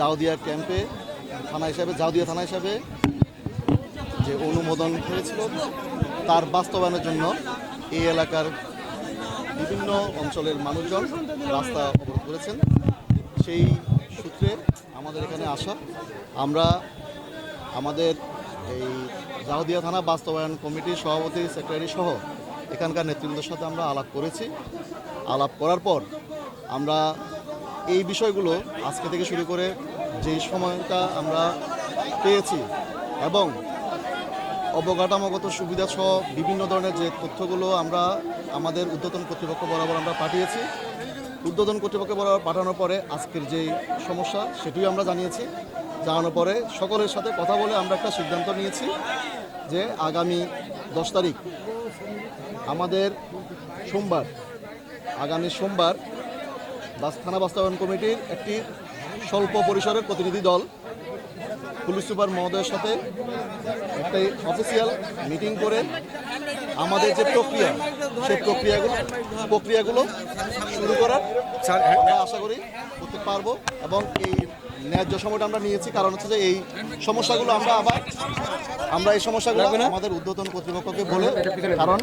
জাউদিয়া ক্যাম্পে, থানা হিসাবে জাউদিয়া থানা হিসাবে যে অনুমোদন হয়েছিল, তার বাস্তবায়নের জন্য এই এলাকার বিভিন্ন অঞ্চলের মানুষজন রাস্তা অবরোধ করেছেন। সেই সূত্রে আমাদের এখানে আসা, আমরা আমাদের এই জাউদিয়া থানা বাস্তবায়ন কমিটির সভাপতি, সেক্রেটারি সহ এখানকার নেতৃবৃন্দের সাথে আমরা আলাপ করেছি। আলাপ করার পর আমরা এই বিষয়গুলো আজকে থেকে শুরু করে যেই সময়টা আমরা পেয়েছি এবং অবকাঠামোগত সুবিধা সহ বিভিন্ন ধরনের যে তথ্যগুলো আমরা আমাদের উদ্বোধন কর্তৃপক্ষ বরাবর আমরা পাঠিয়েছি, উদ্বোধন কর্তৃপক্ষ বরাবর পাঠানোর পরে আজকের যেই সমস্যা সেটিও আমরা জানিয়েছি। জানানোর পরে সকলের সাথে কথা বলে আমরা একটা সিদ্ধান্ত নিয়েছি যে আগামী দশ তারিখ, আমাদের সোমবার, আগামী সোমবার থানা বাস্তবায়ন কমিটির একটি স্বল্প পরিসরের প্রতিনিধি দল। পুলিশ সুপার মহোদয়ের সাথে একটা অফিসিয়াল মিটিং করে আমাদের যে প্রক্রিয়া সেই প্রক্রিয়াগুলো প্রক্রিয়াগুলো শুরু করার আমরা আশা করি করতে পারব এবং এই ন্যায্য সময়টা আমরা নিয়েছি। কারণ হচ্ছে যে এই সমস্যাগুলো আমরা আবার আমরা এই সমস্যাগুলো আমাদের উদ্বোধন কর্তৃপক্ষকে বলে কারণ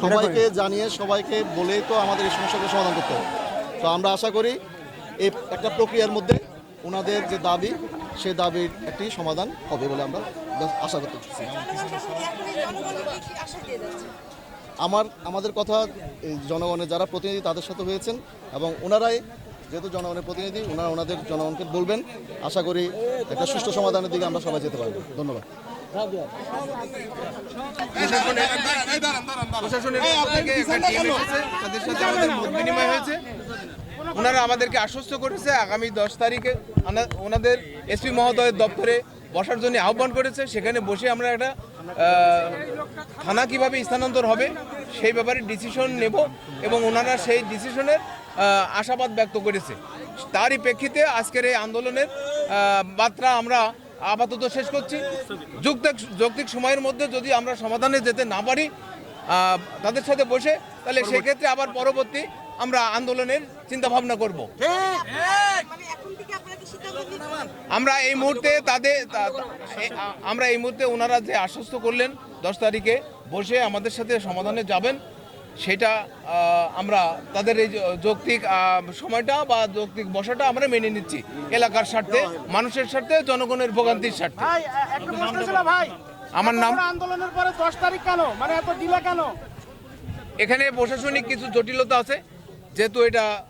সবাইকে জানিয়ে সবাইকে বলেই তো আমাদের এই সমস্যাগুলো সমাধান করতে হবে। তো আমরা আশা করি এই একটা প্রক্রিয়ার মধ্যে ওনাদের যে দাবি, সে দাবির একটি সমাধান হবে বলে আমরা আশা করতে চাচ্ছি আমার, আমাদের কথা জনগণের যারা প্রতিনিধি তাদের সাথে হয়েছেন এবং ওনারাই যেহেতু জনগণের প্রতিনিধি ওনারা ওনাদের জনগণকে বলবেন। আশা করি একটা সুষ্ঠু সমাধানের দিকে আমরা সবাই যেতে পারব। ধন্যবাদ। বিনিময় হয়েছে। ওনারা আমাদেরকে আশ্বস্ত করেছে, আগামী দশ তারিখে ওনাদের এসপি মহোদয়ের দপ্তরে বসার জন্য আহ্বান করেছে। সেখানে বসে আমরা একটা থানা কীভাবে স্থানান্তর হবে, সেই ব্যাপারে ডিসিশন নেব এবং ওনারা সেই ডিসিশনের আশাবাদ ব্যক্ত করেছে। তারই প্রেক্ষিতে আজকের এই আন্দোলনের বার্তা আমরা আপাতত শেষ করছি। যুক্তিক যৌক্তিক সময়ের মধ্যে যদি আমরা সমাধানে যেতে না পারি তাদের সাথে বসে তাহলে সেক্ষেত্রে আবার পরবর্তী আমরা আন্দোলনের চিন্তা ভাবনা করব। আমরা এই মুহূর্তে তাদের আমরা এই মুহূর্তে ওনারা যে আশ্বস্ত করলেন দশ তারিখে বসে আমাদের সাথে সমাধানে যাবেন। সেটা আমরা তাদের এই যৌক্তিক সময়টা বা যৌক্তিক বসাটা আমরা মেনে নিচ্ছি। এলাকার স্বার্থে মানুষের স্বার্থে জনগণের ভোগান্তির স্বার্থে। আমার নাম- আন্দোলনের পরে দশ তারিখ কেন? মানে এত ডিলে কেন? এখানে প্রশাসনিক কিছু জটিলতা আছে। যেহেতু এটা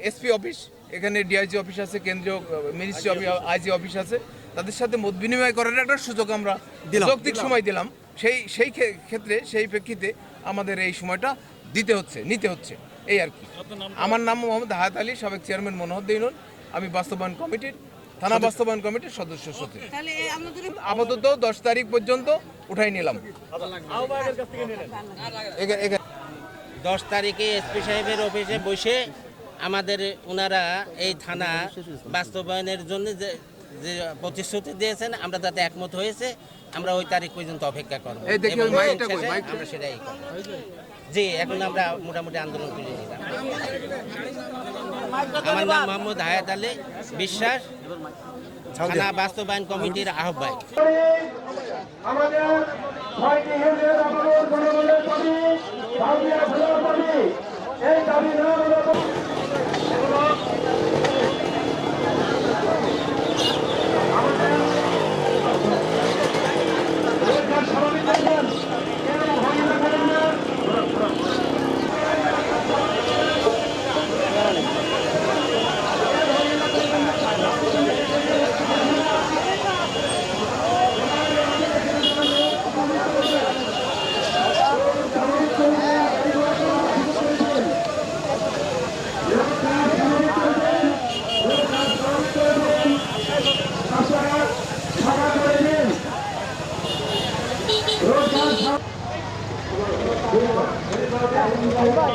এসপি অফিস এখানে ডিআইজি অফিস আছে কেন্দ্রীয় মিনিস্ট্রি অফিস আইজি অফিস আছে। তাদের সাথে মত বিনিময় করার একটা সুযোগ আমরা যৌক্তিক সময় দিলাম। সেই সেই ক্ষেত্রে সেই প্রেক্ষিতে আমাদের এই সময়টা দিতে হচ্ছে নিতে হচ্ছে এই আর কি। আমার নাম মোহাম্মদ হায়াত আলী সাবেক চেয়ারম্যান মনোহর দিনুন আমি বাস্তবায়ন কমিটির থানা বাস্তবায়ন কমিটির সদস্য সচিব। তাহলে আপাতত দশ তারিখ পর্যন্ত উঠাই নিলাম। দশ তারিখে এসপি সাহেবের অফিসে বসে আমাদের ওনারা এই থানা বাস্তবায়নের জন্য যে যে প্রতিশ্রুতি দিয়েছেন আমরা তাতে একমত হয়েছে আমরা ওই তারিখ পর্যন্ত অপেক্ষা করব। আমরা সেটাই জি এখন আমরা মোটামুটি আন্দোলন নিলাম। আমার নাম মোহাম্মদ হায়াত আলী বিশ্বাস থানা বাস্তবায়ন কমিটির আহ্বায়ক। আমাদের ছয়টি ইউনিয়ন আমাদের ফেলার দাবি এই দাবি না দেখা